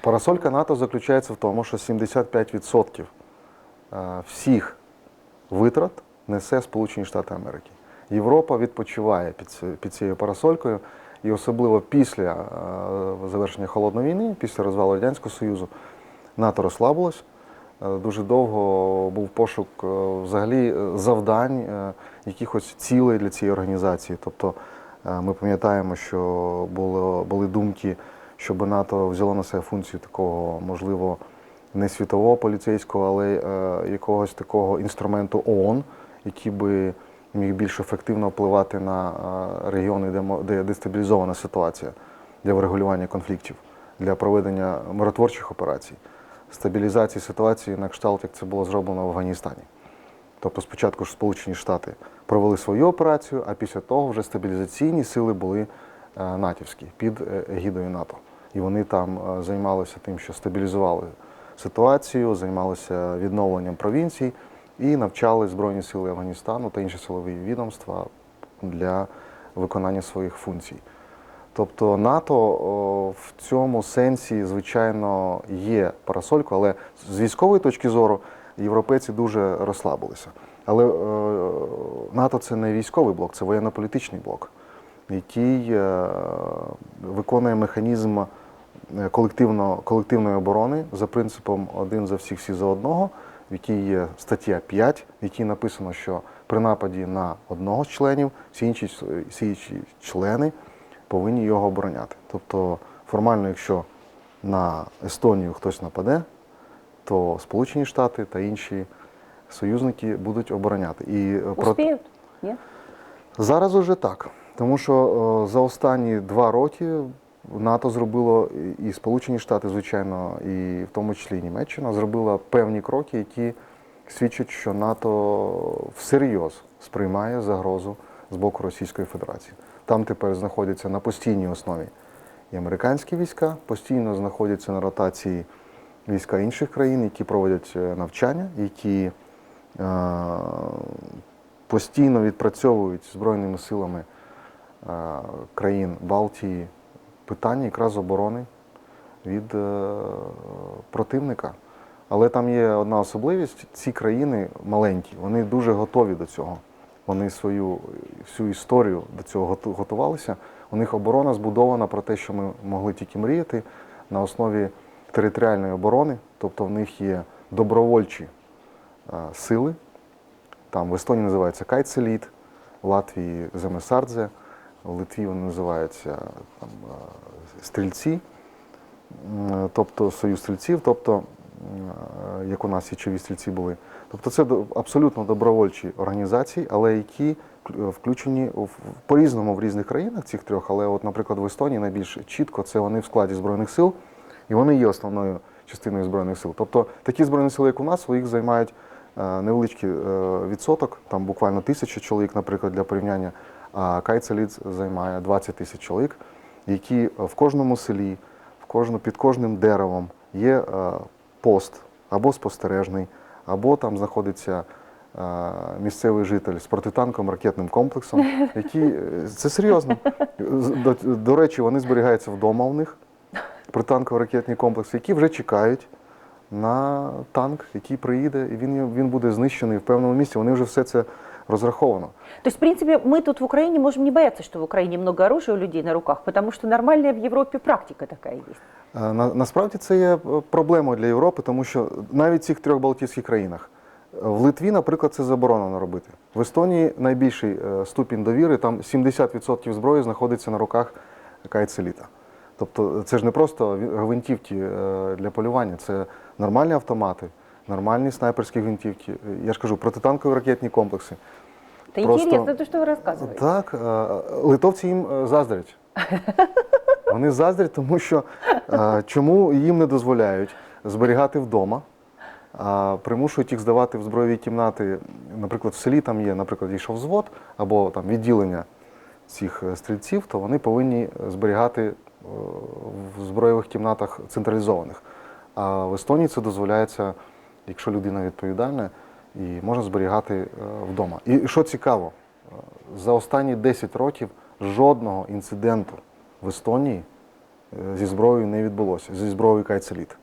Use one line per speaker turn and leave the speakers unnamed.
Парасолька НАТО заключається в тому, що 75% е, всіх витрат несе Сполучені Штати Америки. Європа відпочиває під, цією парасолькою, і особливо після е, завершення холодної війни, після розвалу Радянського Союзу, НАТО розслабилось. Е, Дуже довго був пошук взагалі завдань, якихось цілей для цієї організації. Тобто ми пам'ятаємо, що були думки, щоб НАТО взяло на себе функцію такого, можливо, не світового поліцейського, але е, якогось такого інструменту ООН, який би міг більш ефективно впливати на е, регіони, де, де дестабілізована ситуація для врегулювання конфліктів, для проведення миротворчих операцій, стабілізації ситуації на кшталт, як це було зроблено в Афганістані. Тобто спочатку ж Сполучені Штати провели свою операцію, а після того вже стабілізаційні сили були е, натівські під е, егідою НАТО. І вони там е, займалися тим, що стабілізували ситуацію, займалися відновленням провінцій і навчали Збройні сили Афганістану та інші силові відомства для виконання своїх функцій. Тобто НАТО в цьому сенсі, звичайно, є парасолькою, але з військової точки зору європейці дуже розслабилися. Але НАТО це не військовий блок, це воєнно-політичний блок, який е, виконує механізм е, колективно, колективної оборони за принципом один за всіх, всі за одного, в якій є стаття 5, в якій написано, що при нападі на одного з членів всі інші, всі інші члени повинні його обороняти. Тобто, формально, якщо на Естонію хтось нападе, то Сполучені Штати та інші союзники будуть обороняти. І е, про-
Успеют?
Зараз уже так. Тому що е, за останні два роки НАТО зробило і- Сполучені Штати, звичайно, і в тому числі і Німеччина зробила певні кроки, які свідчать, що НАТО всерйоз сприймає загрозу з боку Російської Федерації. Там тепер знаходяться на постійній основі і американські війська, постійно знаходяться на ротації війська інших країн, які проводять е, навчання, які е, постійно відпрацьовують збройними силами країн Балтії питання якраз оборони від е, противника. Але там є одна особливість: ці країни маленькі, вони дуже готові до цього. Вони свою всю історію до цього готувалися. У них оборона збудована про те, що ми могли тільки мріяти на основі територіальної оборони, тобто в них є добровольчі е, сили. Там в Естонії називається Кайцеліт, в Латвії Земесардзе, в Литві вони називаються там, е, стрільці, тобто союз стрільців, тобто, е, як у нас січові стрільці були. Тобто це абсолютно добровольчі організації, але які включені по-різному в різних країнах цих трьох. Але, от, наприклад, в Естонії найбільш чітко це вони в складі Збройних сил, і вони є основною частиною Збройних сил. Тобто такі збройні сили, як у нас, їх займають е, невеличкий е, відсоток, там буквально тисяча чоловік, наприклад, для порівняння. А Кайцеліц займає 20 тисяч чоловік, які в кожному селі, в кожну, під кожним деревом є е, пост або спостережний, або там знаходиться е, місцевий житель з протитанковим ракетним комплексом, які е, це серйозно. До, до речі, вони зберігаються вдома у них, протитанково-ракетні комплекси, які вже чекають на танк, який приїде, і він, він буде знищений в певному місці. Вони вже все це розраховано.
То есть, в принципе, мы тут в Украине можем не бояться, что в Украине много оружия у людей на руках, потому что нормальная в Европе практика такая есть.
Е, На, насправді це є е, проблемою для Європи, тому що навіть в цих трьох Балтійських країнах е, в Литві, наприклад, це заборонено робити. В Естонії найбільший ступінь довіри, там 70% зброї знаходиться на руках кайцеліта. Тобто це ж не просто гвинтівки для полювання, це нормальні автомати, нормальні снайперські гвинтівки. Я ж кажу, протитанкові ракетні комплекси.
Это
Просто-
интересно, то, что вы рассказываете.
Так, е, литовці їм е, заздрять. Вони заздрять, тому що е, чому їм не дозволяють зберігати вдома, а примушують їх здавати в збройові кімнати. Наприклад, в селі там є, наприклад, йшов взвод або там відділення цих е, стрільців, то вони повинні зберігати е, в збройових кімнатах централізованих. А в Естонії це дозволяється, якщо людина відповідальна, і можна зберігати е, вдома. І що цікаво, е, за останні 10 років жодного інциденту в Естонії е, зі зброєю не відбулося, зі зброєю Кайцеліт.